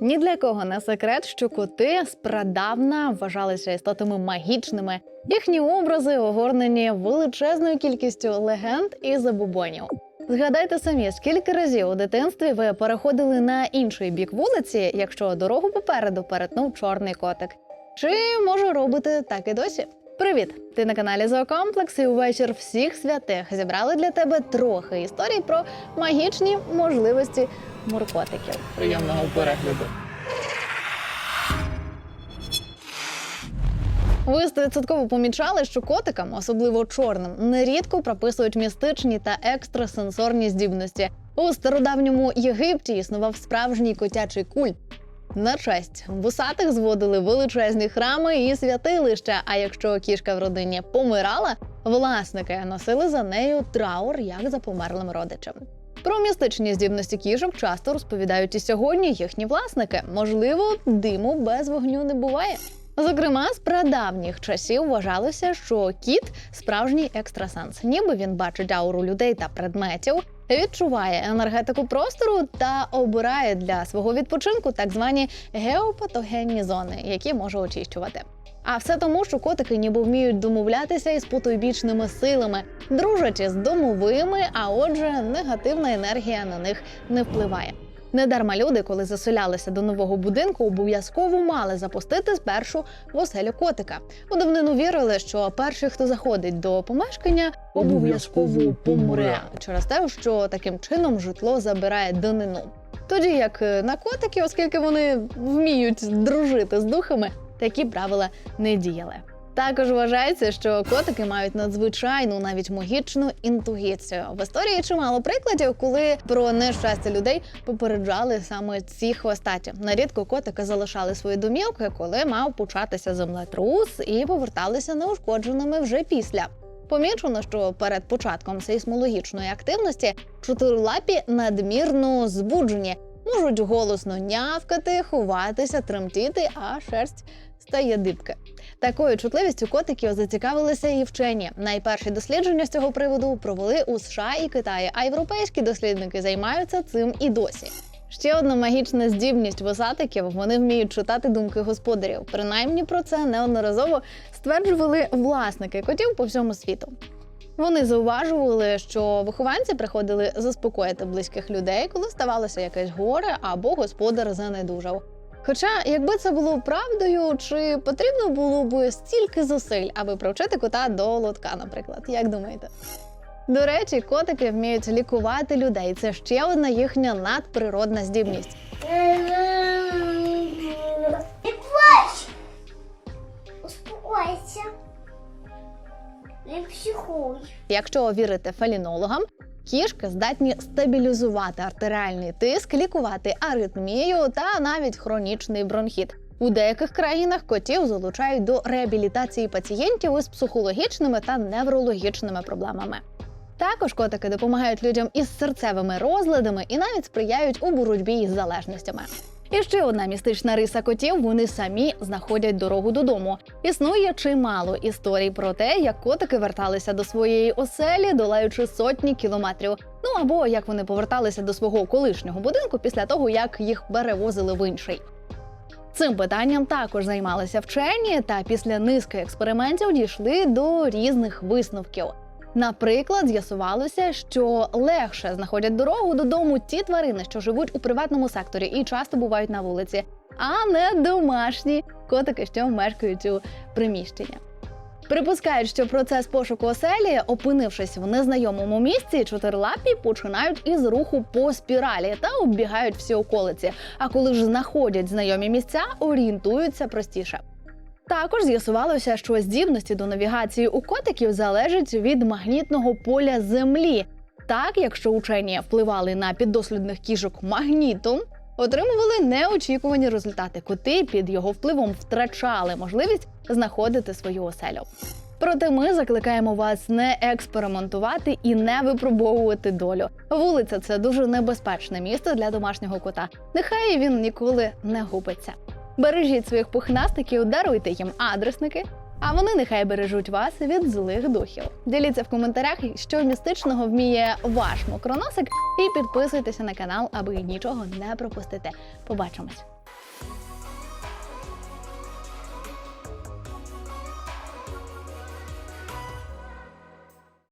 Ні для кого не секрет, що коти спрадавна вважалися істотами магічними. Їхні образи огорнені величезною кількістю легенд і забубонів. Згадайте самі, скільки разів у дитинстві ви переходили на інший бік вулиці, якщо дорогу попереду перетнув чорний котик. Чи може робите так і досі? Привіт! Ти на каналі Зоокомплекс і увечір всіх святих зібрали для тебе трохи історій про магічні можливості муркотиків. Приємного перегляду. Ви стовідсотково помічали, що котикам, особливо чорним, нерідко прописують містичні та екстрасенсорні здібності. У стародавньому Єгипті існував справжній котячий культ. На честь вусатих зводили величезні храми і святилища. А якщо кішка в родині помирала, власники носили за нею траур як за померлим родичем. Про містичні здібності кішок часто розповідають і сьогодні їхні власники. Можливо, диму без вогню не буває. Зокрема, з прадавніх часів вважалося, що кіт справжній екстрасенс, ніби він бачить ауру людей та предметів, відчуває енергетику простору та обирає для свого відпочинку так звані геопатогенні зони, які може очищувати. А все тому, що котики ніби вміють домовлятися із потойбічними силами, дружачи з домовими, а отже, негативна енергія на них не впливає. Недарма люди, коли заселялися до нового будинку, обов'язково мали запустити спершу в оселю котика. У давнину вірили, що перший, хто заходить до помешкання, обов'язково помре через те, що таким чином житло забирає данину. Тоді як е, на котики, оскільки вони вміють дружити з духами, такі правила не діяли. Також вважається, що котики мають надзвичайну, навіть магічну інтуїцію. В історії чимало прикладів, коли про нещастя людей попереджали саме ці хвостаті. Нарідко котики залишали свої домівки, коли мав початися землетрус, і поверталися неушкодженими вже після. Помічено, що перед початком сейсмологічної активності чотирилапі надмірно збуджені, можуть голосно нявкати, ховатися, тремтіти, а шерсть стає дибки. Такою чутливістю котиків зацікавилися і вчені. Найперші дослідження з цього приводу провели у США і Китаї, а європейські дослідники займаються цим і досі. Ще одна магічна здібність вусатиків вони вміють читати думки господарів. Принаймні про це неодноразово стверджували власники котів по всьому світу. Вони зауважували, що вихованці приходили заспокоїти близьких людей, коли ставалося якесь горе або господар занедужав. Хоча, якби це було правдою, чи потрібно було б стільки зусиль, аби привчити кота до лотка, наприклад, як думаєте? До речі, котики вміють лікувати людей. Це ще одна їхня надприродна здібність. Не плачь! Успокойся. Не психуй. Якщо вірити фалінологам, кішки здатні стабілізувати артеріальний тиск, лікувати аритмію та навіть хронічний бронхіт. У деяких країнах котів залучають до реабілітації пацієнтів із психологічними та неврологічними проблемами. Також котики допомагають людям із серцевими розладами і навіть сприяють у боротьбі із залежностями. І ще одна містична риса котів вони самі знаходять дорогу додому. Існує чимало історій про те, як котики верталися до своєї оселі, долаючи сотні кілометрів. Ну або як вони поверталися до свого колишнього будинку після того, як їх перевозили в інший. Цим питанням також займалися вчені, та після низки експериментів дійшли до різних висновків. Наприклад, з'ясувалося, що легше знаходять дорогу додому ті тварини, що живуть у приватному секторі і часто бувають на вулиці, а не домашні котики, що мешкають у приміщенні. Припускають, що процес пошуку оселі, опинившись в незнайомому місці, чотирилапі починають із руху по спіралі та оббігають всі околиці. А коли ж знаходять знайомі місця, орієнтуються простіше. Також з'ясувалося, що здібності до навігації у котиків залежать від магнітного поля Землі. Так, якщо учені впливали на піддослідних кішок магнітом, отримували неочікувані результати. Коти під його впливом втрачали можливість знаходити свою оселю. Проте ми закликаємо вас не експериментувати і не випробовувати долю. Вулиця це дуже небезпечне місце для домашнього кота. Нехай він ніколи не губиться. Бережіть своїх пухнастиків, даруйте їм адресники, а вони нехай бережуть вас від злих духів. Діліться в коментарях, що містичного вміє ваш мокроносик, і підписуйтеся на канал, аби нічого не пропустити. Побачимось!